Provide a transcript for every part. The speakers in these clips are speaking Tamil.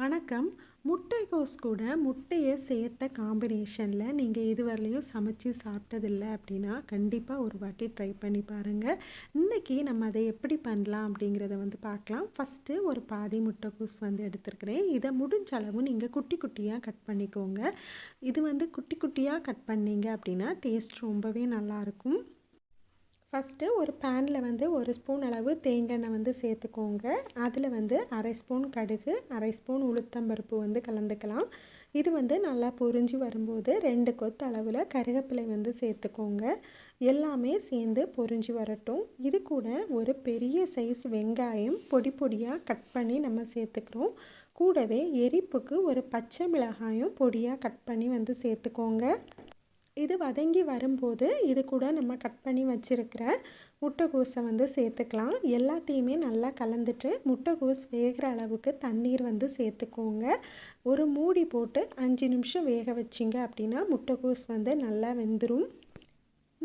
வணக்கம். முட்டைகோஸ் கூட முட்டையை சேர்த்த காம்பினேஷனில் நீங்கள் இதுவரையிலையும் சமைச்சு சாப்பிட்டதில்லை அப்படின்னா கண்டிப்பாக ஒரு வாட்டி ட்ரை பண்ணி பாருங்கள் இன்றைக்கி நம்ம அதை எப்படி பண்ணலாம் அப்படிங்கிறத வந்து பார்க்கலாம். ஃபஸ்ட்டு ஒரு பாதி முட்டைக்கோஸ் வந்து எடுத்துருக்கிறேன். இதை முடிஞ்ச அளவு நீங்கள் குட்டி குட்டியாக கட் பண்ணிக்கோங்க. இது வந்து குட்டி குட்டியாக கட் பண்ணிங்க அப்படின்னா டேஸ்ட் ரொம்பவே நல்லாயிருக்கும் ஃபஸ்ட்டு ஒரு பேனில் வந்து ஒரு ஸ்பூன் அளவு தேங்காய் வந்து சேர்த்துக்கோங்க. அதில் வந்து அரை ஸ்பூன் கடுகு அரை ஸ்பூன் உளுத்தம்பருப்பு வந்து கலந்துக்கலாம். இது வந்து நல்லா பொரிஞ்சு வரும்போது ரெண்டு கொத்து அளவில் கருவேப்பிலை வந்து சேர்த்துக்கோங்க. எல்லாமே சேர்ந்து பொரிஞ்சு வரட்டும். இது கூட ஒரு பெரிய சைஸ் வெங்காயம் பொடி பொடியாக கட் பண்ணி நம்ம சேர்த்துக்கிறோம். கூடவே எரிப்புக்கு ஒரு பச்சை மிளகாயும் பொடியாக கட் பண்ணி வந்து சேர்த்துக்கோங்க. இது வதங்கி வரும்போது இது கூட நம்ம கட் பண்ணி வச்சுருக்கிற முட்டைகோஸை வந்து சேர்த்துக்கலாம். எல்லாத்தையுமே நல்லா கலந்துட்டு முட்டைகோஸ் வேகிற அளவுக்கு தண்ணீர் வந்து சேர்த்துக்கோங்க. ஒரு மூடி போட்டு அஞ்சு நிமிஷம் வேக வச்சிங்க அப்படின்னா முட்டைகோஸ் வந்து நல்லா வெந்துடும்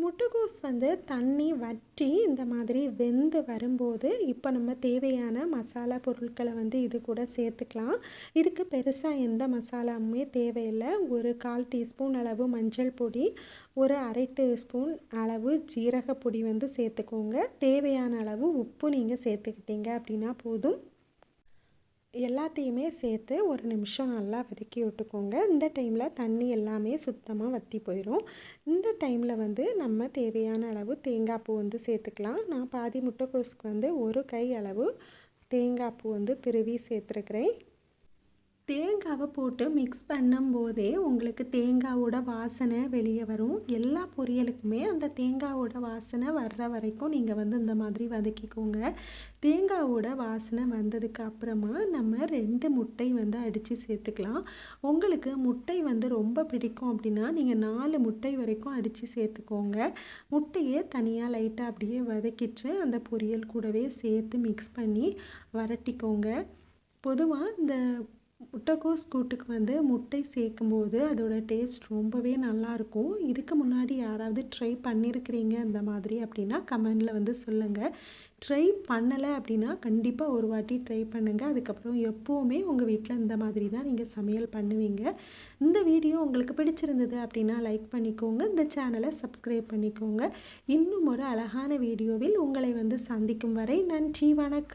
முட்டைகோஸ் வந்து தண்ணி வற்றி இந்த மாதிரி வெந்து வரும்போது இப்போ நம்ம தேவையான மசாலா பொருட்களை வந்து இது கூட சேர்த்துக்கலாம். இதுக்கு பெருசாக எந்த மசாலாவுமே தேவையில்லை. ஒரு கால் டீஸ்பூன் அளவு மஞ்சள் பொடி ஒரு அரை டீஸ்பூன் அளவு ஜீரக பொடி வந்து சேர்த்துக்கோங்க. தேவையான அளவு உப்பு நீங்கள் சேர்த்துக்கிட்டீங்க அப்படின்னா போதும். எல்லாத்தையுமே சேர்த்து ஒரு நிமிஷம் நல்லா வதக்கி விட்டுக்கோங்க. இந்த டைமில் தண்ணி எல்லாமே சுத்தமாக வற்றி போயிடும் இந்த டைமில் வந்து நம்ம தேவையான அளவு தேங்காய் பூ வந்து சேர்த்துக்கலாம். நான் பாதி முட்டைக்கோஸுக்கு வந்து ஒரு கை அளவு தேங்காய் பூ வந்து திருவி சேர்த்துருக்குறேன். தேங்காவை போட்டு மிக்ஸ் பண்ணும்போதே உங்களுக்கு தேங்காவோட வாசனை வெளியே வரும். எல்லா பொரியலுக்குமே அந்த தேங்காவோட வாசனை வர்ற வரைக்கும் நீங்கள் வந்து இந்த மாதிரி வதக்கிக்கோங்க. தேங்காவோட வாசனை வந்ததுக்கு அப்புறமா நம்ம ரெண்டு முட்டை வந்து அடித்து சேர்த்துக்கலாம். உங்களுக்கு முட்டை வந்து ரொம்ப பிடிக்கும் அப்படின்னா நீங்கள் நாலு முட்டை வரைக்கும் அடித்து சேர்த்துக்கோங்க. முட்டையை தனியாக லைட்டாக அப்படியே வதக்கிட்டு அந்த பொரியல் கூடவே சேர்த்து மிக்ஸ் பண்ணி வரட்டிக்கோங்க பொதுவாக இந்த முட்டைக்கோஸ் கூட்டுக்கு வந்து முட்டை சேர்க்கும்போது அதோடய டேஸ்ட் ரொம்பவே நல்லாயிருக்கும். இதுக்கு முன்னாடி யாராவது ட்ரை பண்ணியிருக்கிறீங்க இந்த மாதிரி அப்படின்னா கமெண்டில் வந்து சொல்லுங்கள் ட்ரை பண்ணலை அப்படின்னா கண்டிப்பாக ஒரு வாட்டி ட்ரை பண்ணுங்கள் அதுக்கப்புறம் எப்போவுமே உங்கள் வீட்டில் இந்த மாதிரி தான் நீங்கள் சமையல் பண்ணுவீங்க. இந்த வீடியோ உங்களுக்கு பிடிச்சிருந்தது அப்படின்னா லைக் பண்ணிக்கோங்க. இந்த சேனலை சப்ஸ்கிரைப் பண்ணிக்கோங்க. இன்னும் ஒரு அழகான வீடியோவில் உங்களை வந்து சந்திக்கும் வரை நன்றி வணக்கம்.